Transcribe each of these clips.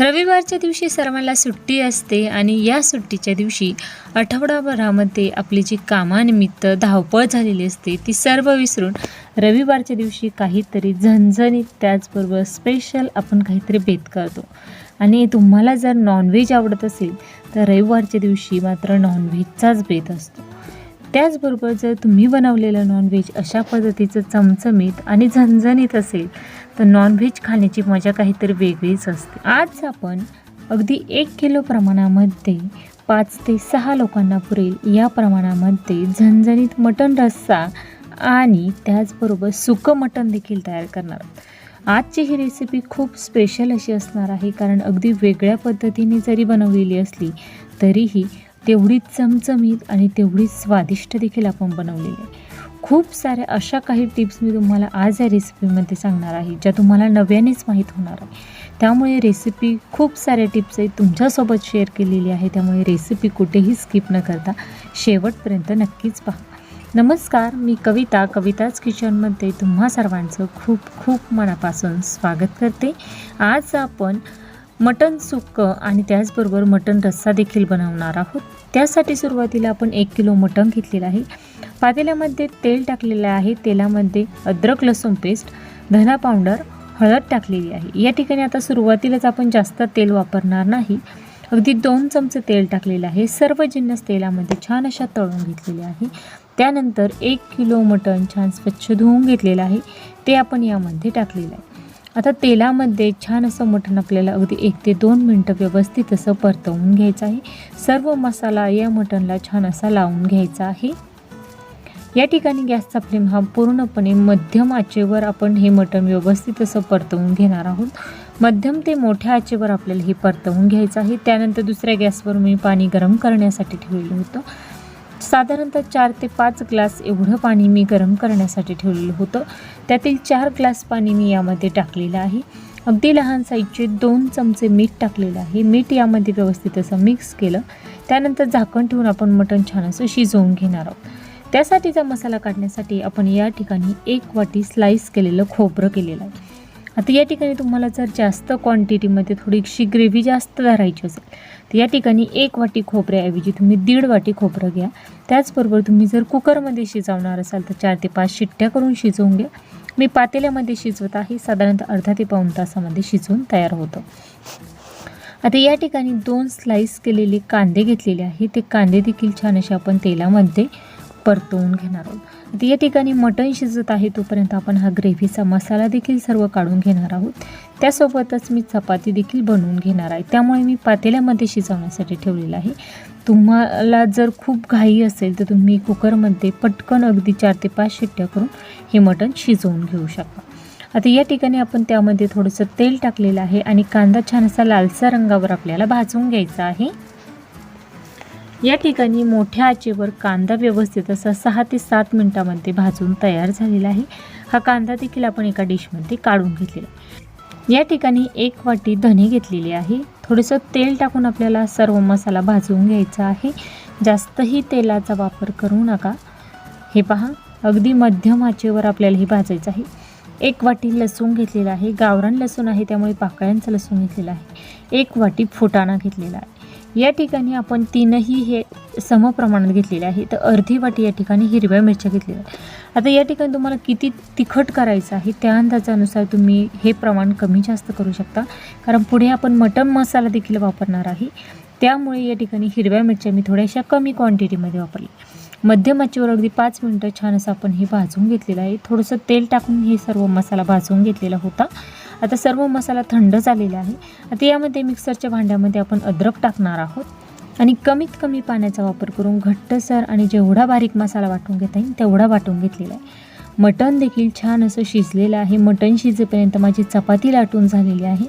रविवारच्या दिवशी सर्वांना सुट्टी असते आणि या सुट्टीच्या दिवशी आठवडाभरामध्ये आपली जी कामानिमित्त धावपळ झालेली असते ती सर्व विसरून रविवारच्या दिवशी काहीतरी झणझणीत त्याचबरोबर स्पेशल आपण काहीतरी बेत करतो. आणि तुम्हाला जर नॉनव्हेज आवडत असेल तर रविवारच्या दिवशी मात्र नॉनव्हेजचाच बेत असतो. त्याचबरोबर जर तुम्ही बनवलेलं नॉनव्हेज अशा पद्धतीचं चमचमीत आणि झणझणीत असेल तर नॉनव्हेज खाण्याची मजा काहीतरी वेगळीच असते. आज आपण अगदी एक किलो प्रमाणामध्ये पाच ते सहा लोकांना पुरेल या प्रमाणामध्ये झणझणीत मटण रस्सा आणि त्याचबरोबर सुकं मटण देखील तयार करणार आजची ही रेसिपी खूप स्पेशल अशी असणार आहे कारण अगदी वेगळ्या पद्धतीने जरी बनवलेली असली तरीही तेवढीच चमचमीत आणि तेवढीच स्वादिष्ट देखील आपण बनवलेली आहे. खूप साऱ्या अशा काही टिप्स मी तुम्हाला आज या रेसिपीमध्ये सांगणार आहे ज्या तुम्हाला नव्यानेच माहीत होणार आहे. त्यामुळे रेसिपी खूप साऱ्या टिप्स आहेत तुमच्यासोबत शेअर केलेली आहे त्यामुळे रेसिपी कुठेही स्किप न करता शेवटपर्यंत नक्कीच पहा. नमस्कार मी कविता कविताच किचनमध्ये तुम्हा सर्वांचं खूप खूप मनापासून स्वागत करते. आज आपण मटण सुक्कं आणि त्याचबरोबर मटण रस्सा देखील बनवणार आहोत. त्यासाठी सुरुवातीला आपण एक किलो मटण घेतलेलं आहे. पातेल्यामध्ये तेल टाकलेलं आहे. तेलामध्ये अद्रक लसूण पेस्ट धना पावडर हळद टाकलेली आहे. या ठिकाणी आता सुरुवातीलाच आपण जास्त तेल वापरणार नाही. अगदी दोन चमचे तेल टाकलेलं आहे. सर्व जिन्नस तेलामध्ये छान अशा तळून घेतलेले आहे. त्यानंतर एक किलो मटण छान स्वच्छ धुवून घेतलेलं आहे. ते आपण यामध्ये टाकलेलं आहे. आता तेलामध्ये छान असं मटण आपल्याला अगदी एक ते दोन मिनटं व्यवस्थित असं परतवून घ्यायचं आहे. सर्व मसाला या मटणला छान असा लावून घ्यायचा आहे. या ठिकाणी गॅसचा फ्लेम हा पूर्णपणे मध्यम आचेवर आपण हे मटण व्यवस्थित असं परतवून घेणार आहोत. मध्यम ते मोठ्या आचेवर आपल्याला हे परतवून घ्यायचं आहे. त्यानंतर दुसऱ्या गॅसवर मी पाणी गरम करण्यासाठी ठेवलेलं होतं. साधारणतः चार ते पाच ग्लास एवढं पाणी मी गरम करण्यासाठी ठेवलेलं होतं. त्यातील चार ग्लास पाणी मी यामध्ये टाकलेलं आहे. अगदी लहान साईजचे दोन चमचे मीठ टाकलेलं आहे. मीठ यामध्ये व्यवस्थित असं मिक्स केलं. त्यानंतर झाकण ठेवून आपण मटण छान असं शिजवून घेणार आहोत. त्यासाठीचा मसाला काढण्यासाठी आपण या ठिकाणी एक वाटी स्लाईस केलेलं खोबरं केलेलं आहे. आता या ठिकाणी तुम्हाला जर जास्त क्वांटिटीमध्ये थोडीशी ग्रेव्ही जास्त धरायची असेल तर या ठिकाणी एक वाटी खोबऱ्याऐवजी तुम्ही दीड वाटी खोबरं घ्या. त्याचबरोबर तुम्ही जर कुकरमध्ये शिजवणार असाल तर चार ते पाच शिट्ट्या करून शिजवून घ्या. मी पातेल्यामध्ये शिजवत आहे. साधारणतः अर्धा ते पाऊण तासामध्ये शिजवून तयार होतं. आता या ठिकाणी दोन स्लाईस केलेले कांदे घेतलेले आहे ते कांदे देखील छान असे आपण तेलामध्ये परतवून घेणार आहोत. आता या ठिकाणी मटण शिजत आहे तोपर्यंत आपण हा ग्रेव्हीचा मसाला देखील सर्व काढून घेणार आहोत. त्यासोबतच मी चपाती देखील बनवून घेणार आहे. त्यामुळे मी पातेल्यामध्ये शिजवण्यासाठी ठेवलेलं आहे. तुम्हाला जर खूप घाई असेल तर तुम्ही कुकरमध्ये पटकन अगदी चार ते पाच शिट्ट्या करून हे मटण शिजवून घेऊ शकता. आता या ठिकाणी आपण त्यामध्ये थोडंसं तेल टाकलेलं आहे आणि कांदा छान असा लालसा रंगावर आपल्याला भाजून घ्यायचा आहे. या ठिकाणी मोठ्या आचेवर कांदा व्यवस्थित असा सहा ते सात मिनटामध्ये भाजून तयार झालेला आहे. हा कांदा देखील आपण एका डिशमध्ये काढून घेतलेला आहे. या ठिकाणी एक वाटी धने घेतलेली आहे. थोडंसं तेल टाकून आपल्याला सर्व मसाला भाजून घ्यायचा आहे. जास्तही तेलाचा वापर करू नका. हे पहा अगदी मध्यम आचेवर आपल्याला हे भाजायचं आहे. एक वाटी लसूण घेतलेला आहे. गावरान लसूण आहे त्यामुळे पाकळ्यांचा लसूण घेतलेला आहे. एक वाटी फुटाणा घेतलेला आहे. या ठिकाणी आपण तीनही हे समप्रमाणात घेतलेले आहे तर अर्धी वाटी या ठिकाणी हिरव्या मिरच्या घेतलेल्या आहेत. आता या ठिकाणी तुम्हाला किती तिखट करायचं आहे त्या अंदाजानुसार तुम्ही हे प्रमाण कमी जास्त करू शकता. कारण पुढे आपण मटन मसाला देखील वापरणार आहे. त्यामुळे या ठिकाणी हिरव्या मिरच्या मी थोड्याशा कमी क्वांटिटीमध्ये वापरल्या. मध्यम आचेवर अगदी पाच मिनटं छान असं आपण हे भाजून घेतलेलं आहे. थोडंसं तेल टाकून हे सर्व मसाला भाजून घेतलेला होता. आता सर्व मसाला थंड झालेला आहे. आता यामध्ये मिक्सरच्या भांड्यामध्ये आपण अद्रक टाकणार आहोत. आणि कमीत कमी पाण्याचा वापर करून घट्टसर आणि जेवढा बारीक मसाला वाटून घेता येईल तेवढा वाटून घेतलेला आहे. मटण देखील छान असं शिजलेलं आहे. मटण शिजेपर्यंत माझी चपाती लाटून झालेली आहे.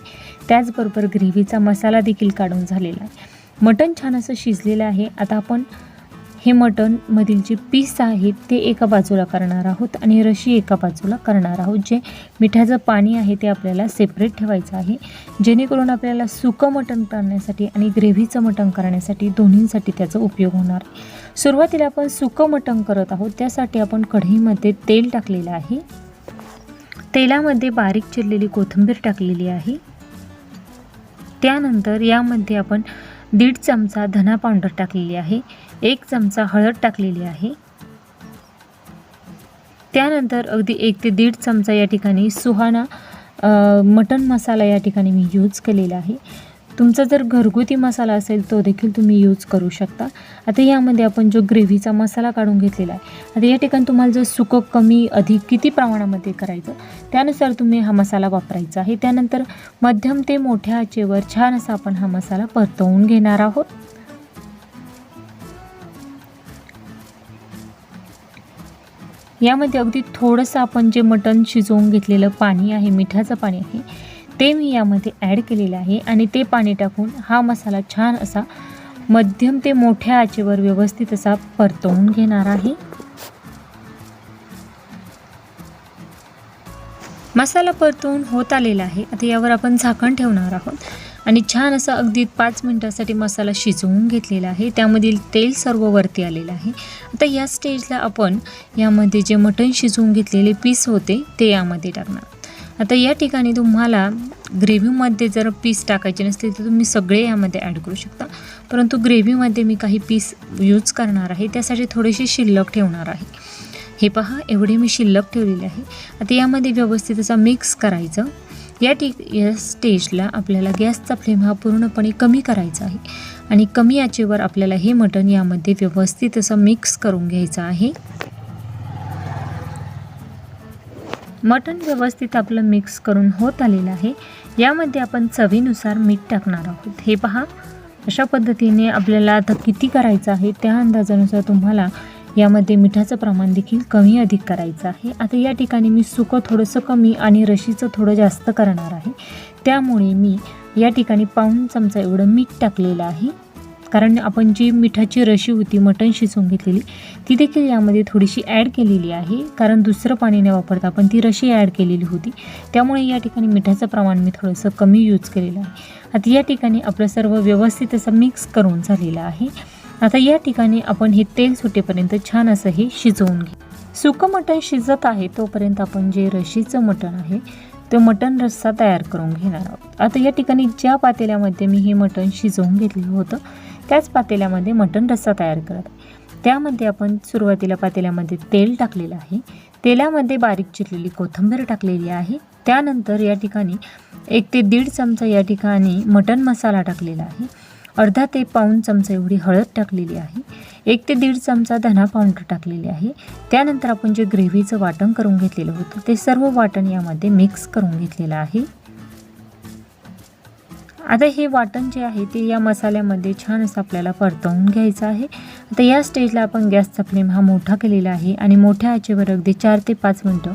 त्याचबरोबर ग्रेव्हीचा मसाला देखील काढून झालेला आहे. मटण छान असं शिजलेलं आहे. आता आपण हे मटनमधील जे पीस आहेत ते एका बाजूला करणार आहोत आणि रशी एका बाजूला करणार आहोत. जे मिठाचं पाणी आहे ते आपल्याला सेपरेट ठेवायचं आहे. जेणेकरून आपल्याला सुकं मटण करण्यासाठी आणि ग्रेव्हीचं मटण करण्यासाठी दोन्हींसाठी त्याचा उपयोग होणार. आहे सुरुवातीला आपण सुकं मटण करत आहोत. त्यासाठी आपण कढईमध्ये तेल टाकलेलं आहे. तेलामध्ये बारीक चिरलेली कोथिंबीर टाकलेली आहे. त्यानंतर यामध्ये आपण दीड चमचा धना पावडर टाकलेली आहे. एक चमचा हळद टाकलेली आहे. त्यानंतर अगदी एक ते दीड चमचा या ठिकाणी सुहाणा मटन मसाला या ठिकाणी मी यूज केलेला आहे. तुमचा जर घरगुती मसाला असेल तो देखील तुम्ही यूज करू शकता. आता यामध्ये आपण जो ग्रेव्हीचा मसाला काढून घेतलेला आहे आता या ठिकाणी तुम्हाला जर सुकं कमी अधिक किती प्रमाणामध्ये करायचं त्यानुसार तुम्ही हा मसाला वापरायचा आहे. त्यानंतर मध्यम ते मोठ्या आचेवर छान असा आपण हा मसाला परतवून घेणार आहोत. यामध्ये अगदी थोडंसं आपण जे मटण शिजवून घेतलेलं पाणी आहे मिठाचं पाणी आहे ते मी यामध्ये ॲड केलेलं आहे आणि ते पाणी टाकून हा मसाला छान असा मध्यम ते मोठ्या आचेवर व्यवस्थित असा परतवून घेणार आहे. मसाला परतवून होत आलेला आहे. आता यावर आपण झाकण ठेवणार आहोत. आणि छान असं अगदी पाच मिनटासाठी मसाला शिजवून घेतलेला आहे. त्यामधील तेल सर्व वरती आलेलं आहे. आता या स्टेजला आपण यामध्ये जे मटण शिजवून घेतलेले पीस होते ते यामध्ये टाकणार. आता या ठिकाणी तुम्हाला ग्रेव्हीमध्ये जर पीस टाकायचे नसतील तर तुम्ही सगळे यामध्ये ॲड करू शकता. परंतु ग्रेव्हीमध्ये मी काही पीस यूज करणार आहे. त्यासाठी थोडेसे शिल्लक ठेवणार आहे. हे पहा एवढे मी शिल्लक ठेवलेले आहे. आता यामध्ये व्यवस्थित असा मिक्स करायचं. या टी या स्टेजला आपल्याला गॅसचा फ्लेम हा पूर्णपणे कमी करायचा आहे. आणि कमी आचेवर आपल्याला हे मटण यामध्ये व्यवस्थित असं मिक्स करून घ्यायचं आहे. मटण व्यवस्थित आपलं मिक्स करून होत आलेलं आहे. यामध्ये आपण चवीनुसार मीठ टाकणार आहोत. हे पहा अशा पद्धतीने आपल्याला आता किती करायचं आहे त्या अंदाजानुसार तुम्हाला यामध्ये मिठाचं प्रमाण देखील कमी अधिक करायचं आहे. आता या ठिकाणी मी सुकं थोडंसं कमी आणि रशीचं थोडं जास्त करणार आहे. त्यामुळे मी या ठिकाणी पाऊण चमचा एवढं मीठ टाकलेलं आहे. कारण आपण जी मिठाची रशी होती मटण शिजवून घेतलेली ती देखील यामध्ये थोडीशी ॲड केलेली आहे. कारण दुसरं पाणी न वापरता आपण ती रशी ॲड केलेली होती. त्यामुळे या ठिकाणी मिठाचं प्रमाण मी थोडंसं कमी यूज केलेलं आहे. आता या ठिकाणी आपलं सर्व व्यवस्थित असं मिक्स करून झालेलं आहे. आता या ठिकाणी आपण हे तेल सुटेपर्यंत छान असं हे शिजवून घे सुकं मटण शिजत आहे तोपर्यंत आपण जे रशीचं मटण आहे तो मटण रस्सा तयार करून घेणार आहोत. आता या ठिकाणी ज्या पातेल्यामध्ये मी हे मटण शिजवून घेतलेलं होतं त्याच पातेल्यामध्ये मटण रस्सा तयार करत आहे. त्यामध्ये आपण सुरुवातीला पातेल्यामध्ये तेल टाकलेलं आहे. तेलामध्ये बारीक चिरलेली कोथिंबीर टाकलेली आहे. त्यानंतर या ठिकाणी एक ते दीड चमचा या ठिकाणी मटण मसाला टाकलेला आहे. अर्धा ते पाऊण चमचा एवढी हळद टाकलेली आहे. एक ते दीड चमचा धना पावडर टाकलेली आहे. त्यानंतर आपण जे ग्रेव्हीचं वाटण करून घेतलेलं होतं ते सर्व वाटण यामध्ये मिक्स करून घेतलेलं आहे. आता हे वाटण जे आहे ते या मसाल्यामध्ये छान असं आपल्याला परतवून घ्यायचं आहे. आता या स्टेजला आपण गॅसचा फ्लेम हा मोठा केलेला आहे आणि मोठ्या आचेवर अगदी चार ते पाच मिनटं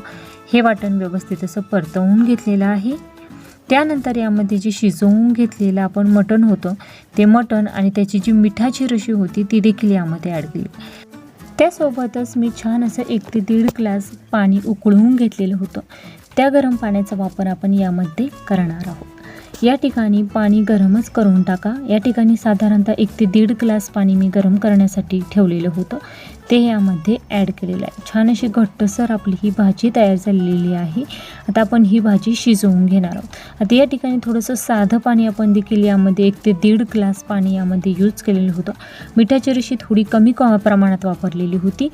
हे वाटण व्यवस्थित असं परतवून घेतलेलं आहे. त्यानंतर यामध्ये जे शिजवून घेतलेलं आपण मटण होतं ते मटण आणि त्याची जी मिठाची रशी होती ती देखील यामध्ये ॲड केली. त्यासोबतच मी छान असं एक ते दीड ग्लास पाणी उकळवून घेतलेलं होतं. त्या गरम पाण्याचा वापर आपण यामध्ये करणार आहोत. या ठिकाणी पाणी गरमच करून टाका. या ठिकाणी साधारणतः एक ते दीड ग्लास पाणी मी गरम करण्यासाठी ठेवलेलं होतं. ते यामध्ये ॲड केलेलं आहे. छान अशी घट्टसर आपली ही भाजी तयार झालेली आहे. आता आपण ही भाजी शिजवून घेणार आहोत. आता या ठिकाणी थोडंसं साधं पाणी आपण देखील यामध्ये एक ते दीड ग्लास पाणी यामध्ये यूज केलेलं होतं. मिठाची रशी थोडी कमी प्रमाणात वापरलेली होती.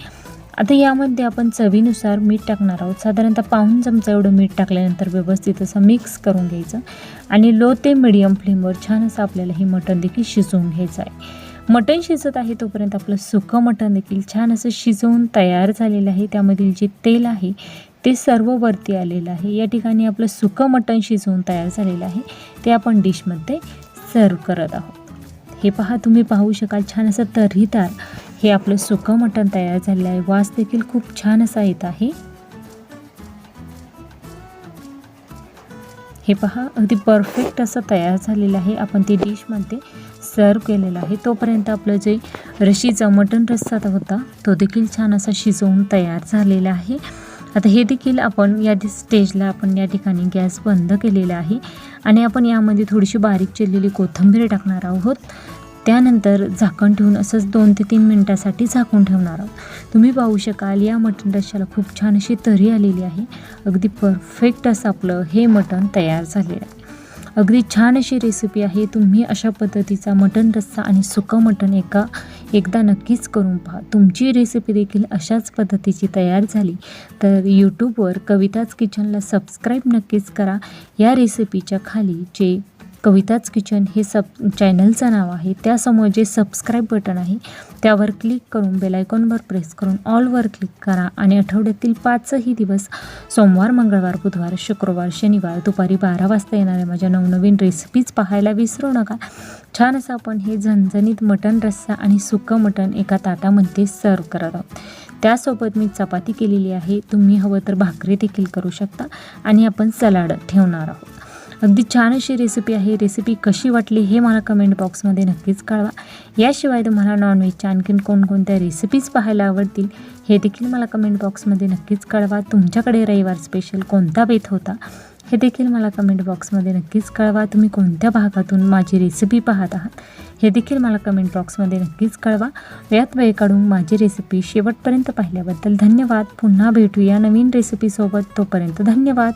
आता यामध्ये आपण चवीनुसार मीठ टाकणार आहोत. साधारणतः पाऊण चमचा एवढं मीठ टाकल्यानंतर व्यवस्थित असं मिक्स करून घ्यायचं. आणि लो ते मिडियम फ्लेमवर छान असं आपल्याला हे मटण देखील शिजवून घ्यायचं आहे. मटण शिजत आहे तोपर्यंत आपलं सुकं मटण देखील छान असं शिजवून तयार झालेलं आहे. त्यामधील जे तेल आहे ते सर्व वरती आलेलं आहे. या ठिकाणी आपलं सुकं मटण शिजवून तयार झालेलं आहे. ते आपण डिशमध्ये सर्व करत आहोत. हे पहा तुम्ही पाहू शकाल छान असं तर्हीतार हे आपलं सुकं मटण तयार झालेलं आहे. वास देखील खूप छान असा येत आहे. हे पहा अगदी परफेक्ट असं तयार झालेलं आहे. आपण ते डिशमध्ये सर्व केलेलं आहे. तोपर्यंत आपलं जे रशीचा मटण रस्सा होता तो देखील छान असा शिजवून तयार झालेला आहे. आता हे देखील आपण या स्टेजला आपण या ठिकाणी गॅस बंद केलेला आहे. आणि आपण यामध्ये थोडीशी बारीक चिरलेली कोथिंबीर टाकणार आहोत. त्यानंतर झाकण ठेवून असंच दोन ते तीन मिनटासाठी झाकून ठेवणार आहोत. तुम्ही पाहू शकाल या मटण रश्श्याला खूप छान अशी तरी आलेली आहे. अगदी परफेक्ट असं आपलं हे मटण तयार झालेलं आहे. अगदी छान अशी रेसिपी आहे. तुम्ही अशा पद्धतीचा मटण रस्सा आणि सुकं मटण एका एकदा नक्कीच करून पहा. तुमची रेसिपी देखील अशाच पद्धतीची तयार झाली. तर यूट्यूबवर कविताच किचनला सबस्क्राईब नक्कीच करा. या रेसिपीच्या खाली जे कविताच किचन हे सब चॅनलचं नाव आहे. त्यासमोर जे सबस्क्राईब बटन आहे त्यावर क्लिक करून बेलायकॉनवर प्रेस करून ऑलवर क्लिक करा आणि आठवड्यातील पाचही दिवस सोमवार मंगळवार बुधवार शुक्रवार शनिवार दुपारी बारा वाजता येणाऱ्या माझ्या नवनवीन रेसिपीज पाहायला विसरू नका. छान असं आपण हे झणझणीत मटण रस्सा आणि सुकं मटण एका ताटामध्ये सर्व करत आहोत. त्यासोबत मी चपाती केलेली आहे. तुम्ही हवं तर भाकरी देखील करू शकता आणि आपण सलाड ठेवणार आहोत. अगदी छान अशी रेसिपी आहे. रेसिपी कशी वाटली हे मला कमेंट बॉक्समध्ये नक्कीच कळवा. याशिवाय तुम्हाला नॉनव्हेजच्या आणखीन कोणकोणत्या रेसिपीज पाहायला आवडतील हे देखील मला कमेंट बॉक्समध्ये नक्कीच कळवा. तुमच्याकडे रविवार स्पेशल कोणता बेत होता हे देखील मला कमेंट बॉक्समध्ये नक्कीच कळवा. तुम्ही कोणत्या भागातून माझी रेसिपी पाहत आहात हे देखील मला कमेंट बॉक्समध्ये नक्कीच कळवा. यात वेळ काढून माझी रेसिपी शेवटपर्यंत पाहिल्याबद्दल धन्यवाद. पुन्हा भेटूया नवीन रेसिपीसोबत तोपर्यंत धन्यवाद.